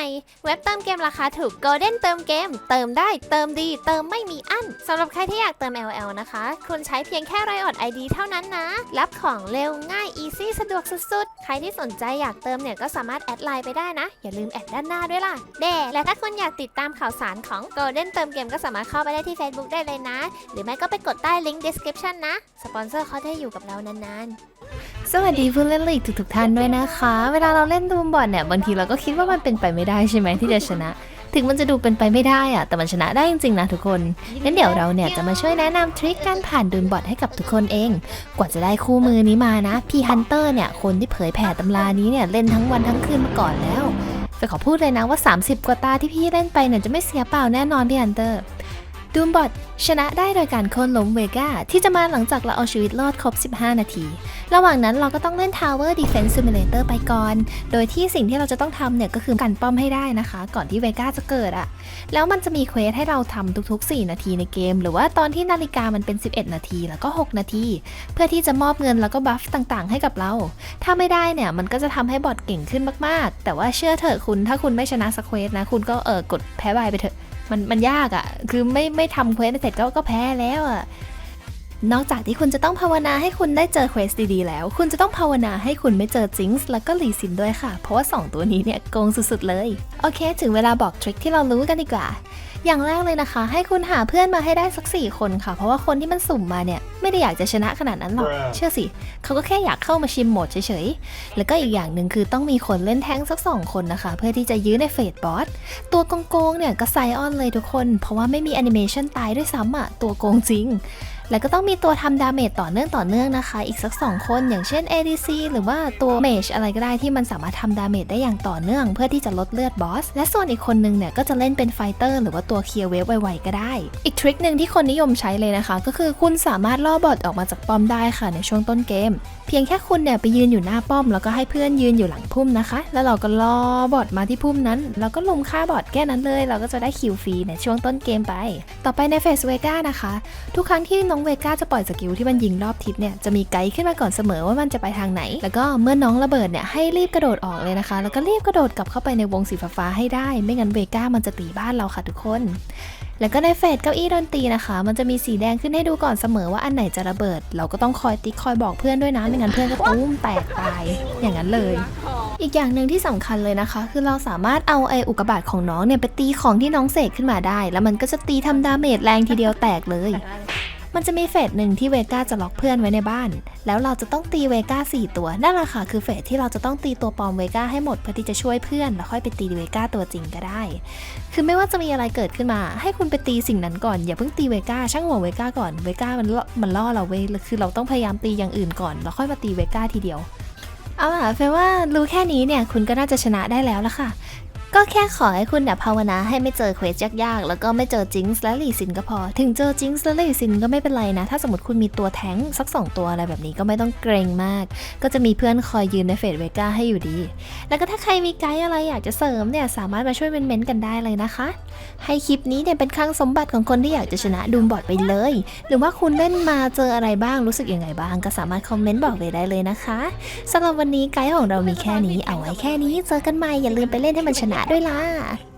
ม่เว็บเติมเกมราคาถูก Golden เติมเกม เติมได้เติมดี เติมไม่มีอั้นสำหรับใครที่อยากเติม LL นะคะ คุณใช้เพียงแค่ไรออด ID เท่านั้นนะ รับของเร็วง่าย easy สะดวกสุดๆ ใครที่สนใจอยากเติมเนี่ยก็สามารถแอดไลน์ไปได้นะ อย่าลืมแอดด้านหน้าด้วยล่ะเด้และถ้าคุณอยากติดตามข่าวสารของ Golden เติมเกมก็สามารถเข้าไปได้ที่ Facebook ได้เลยนะ หรือไม่ก็ไปกดใต้ลิงก์ description นะสปอนเซอร์เขาได้อยู่กับเรานานๆ สวัสดีผู้เล่นลีกทุกๆท่านด้วยนะคะ เวลาเราเล่นดูมบอลเนี่ยบางทีเราก็คิดว่ามันเป็นไปไม่ได้ใช่ไหมที่จะชนะ ถึงมันจะดูเป็นไปไม่ได้อะแต่มันชนะได้จริงๆนะทุกคนงั้นเดี๋ยวเราเนี่ยจะมาช่วยแนะนำทริคการผ่านดูมบอลให้กับทุกคนเอง กว่าจะได้คู่มือนี้มานะพี่ฮันเตอร์เนี่ยคนที่เผยแผ่ตำรานี้เนี่ยเล่นทั้งวันทั้งคืนมาก่อนแล้วแต่ขอพูดเลยนะว่า 30 กว่าตาที่พี่เล่นไปเนี่ยจะไม่เสียเปล่าแน่นอนพี่ฮันเตอร์ ดูมบอทชนะได้โดยการโค่นล้มเวก้าที่จะมาหลังจากเราเอาชีวิตรอดครบ 15 นาที ระหว่างนั้นเราก็ต้องเล่น Tower Defense Simulator ไปก่อน โดยที่สิ่งที่เราจะต้องทำเนี่ย ก็คือกันป้อมให้ได้นะคะ ก่อนที่เวก้าจะเกิดอะแล้วมันจะมีเควสให้เราทำทุกๆ 4 นาทีในเกม หรือว่าตอนที่นาฬิกามันเป็น 11 นาทีแล้วก็ 6 นาที เพื่อที่จะมอบเงินแล้วก็บัฟต่างๆ ให้กับเรา ถ้าไม่ได้เนี่ยมันก็จะทำให้บอทเก่งขึ้นมากๆ แต่ว่าเชื่อเถอะคุณถ้าคุณไม่ชนะสเควสนะคุณก็เออกดแพ้บายไปเถอะ มันมันยากอะ่ะ คือไม่ไม่ทำเควสเสร็จก็ก็แพ้แล้วอะ่ะ นอกจากที่คุณจะต้องภาวนาให้คุณได้เจอเควสดีๆแล้ว คุณจะต้องภาวนาให้คุณไม่เจอจิงส์แล้วก็ลีซินด้วยค่ะ เพราะว่า 2 ตัวนี้เนี่ยโกงสุดๆเลย โอเค ถึงเวลาบอกทริคที่เรารู้กันดีกว่า อย่างแรกเลยนะคะ ให้คุณหาเพื่อนมาให้ได้สัก 4 คนค่ะ เพราะว่าคนที่มันสุ่มมาเนี่ยไม่ได้อยากจะชนะขนาดนั้นหรอก เชื่อสิเขาก็แค่อยากเข้ามาชิมโหมดเฉยๆ แล้วก็อีกอย่างหนึ่งคือต้องมีคนเล่นแท้งสักสองคนนะคะ เพื่อที่จะยื้อในเฟสบอส ตัวโกงๆเนี่ยก็ไซออนเลยทุกคน เพราะว่าไม่มีแอนิเมชันตายด้วยซ้ำอะตัวโกงจริง แล้วก็ต้องมีตัวทำดาเมจต่อเนื่องต่อเนื่องนะคะ อีกสัก 2 คนอย่างเช่น ADC หรือว่าตัวเมจอะไรก็ได้ที่มันสามารถทำดาเมจได้อย่างต่อเนื่อง เพื่อที่จะลดเลือดบอส และส่วนอีกคนนึงเนี่ยก็จะเล่นเป็นไฟเตอร์หรือว่าตัวเคลียร์เวฟไวๆก็ได้ อีกทริคหนึ่งที่คนนิยมใช้เลยนะคะ ก็คือคุณสามารถล่อบอทออกมาจากป้อมได้ค่ะในช่วงต้นเกม เพียงแค่คุณเนี่ยไปยืนอยู่หน้าป้อม แล้วก็ให้เพื่อนยืนอยู่หลังพุ่มนะคะ แล้วเราก็ล่อบอทมาที่พุ่มนั้น แล้วก็ลุมฆ่าบอทแค่นั้นเลย เราก็จะได้คิวฟรีในช่วงต้นเกมไป ต่อไปในเฟสเวก้านะคะ ทุกครั้งที่น้องเวก้าจะปล่อยสกิลที่มันยิงรอบทิศเนี่ยจะมีไกด์ขึ้นมาก่อนเสมอว่ามันจะไปทางไหน แล้วก็เมื่อน้องระเบิดเนี่ยให้รีบกระโดดออกเลยนะคะ แล้วก็รีบกระโดดกลับเข้าไปในวงสีฟ้าให้ได้ ไม่งั้นเวก้ามันจะตีบ้านเราค่ะทุกคน แล้วก็ในเฟสเก้าอี้ดนตรีนะคะ มันจะมีสีแดงขึ้นให้ดูก่อนเสมอว่าอันไหนจะระเบิด เราก็ต้องคอยติ๊กคอยบอกเพื่อนด้วยนะไม่งั้นเพื่อนก็ตุ้มแตกตายอย่างนั้นเลยอีกอย่างหนึ่งที่สำคัญเลยนะคะ คือเราสามารถเอาไออุกบาตของน้องเนี่ยไปตีของที่น้องเสกขึ้นมาได้ แล้วมันก็จะตีทำดาเมจแรงทีเดียวแตกเลย มันจะมีเฟสหนึ่งที่เวก้าจะล็อกเพื่อนไว้ในบ้าน แล้วเราจะต้องตีเวก้า4ตัว นั่นแหละค่ะคือเฟสที่เราจะต้องตีตัวปลอมเวก้าให้หมดเพื่อที่จะช่วยเพื่อน แล้วค่อยไปตีเวก้าตัวจริงก็ได้ คือไม่ว่าจะมีอะไรเกิดขึ้นมา ให้คุณไปตีสิ่งนั้นก่อน อย่าเพิ่งตีเวก้าช่างหัวเวก้าก่อน เวก้ามันมันล่อเราเว้ยคือเราต้องพยายามตีอย่างอื่นก่อน แล้วค่อยมาตีเวก้าทีเดียวเอาล่ะแปลว่ารู้แค่นี้เนี่ยคุณก็น่าจะชนะได้แล้วละค่ะ ก็แค่ขอให้คุณเนี่ยภาวนาให้ไม่เจอเควสยากๆ แล้วก็ไม่เจอจิงส์และหลีซินก็พอ ถึงเจอจิงส์และหลีซินก็ไม่เป็นไรนะ ถ้าสมมติคุณมีตัวแท้งสักสองตัวอะไรแบบนี้ก็ไม่ต้องเกรงมาก ก็จะมีเพื่อนคอยยืนในเฟสเวก้าให้อยู่ดี แล้วก็ถ้าใครมีไกด์อะไรอยากจะเสริมเนี่ยสามารถมาช่วยเมนๆกันได้เลยนะคะ ให้คลิปนี้เนี่ยเป็นครั้งสมบัติของคนที่อยากจะชนะดูมบอร์ดไปเลย หรือว่าคุณเล่นมาเจออะไรบ้างรู้สึกยังไงบ้าง ก็สามารถคอมเมนต์บอกเลยได้เลยนะคะสำหรับวันนี้ไกด์ของเรามีแค่นี้เอาไว้แค่นี้เจอกันใหม่อย่าลืมไปเล่นให้มันชนะด้วยล่ะ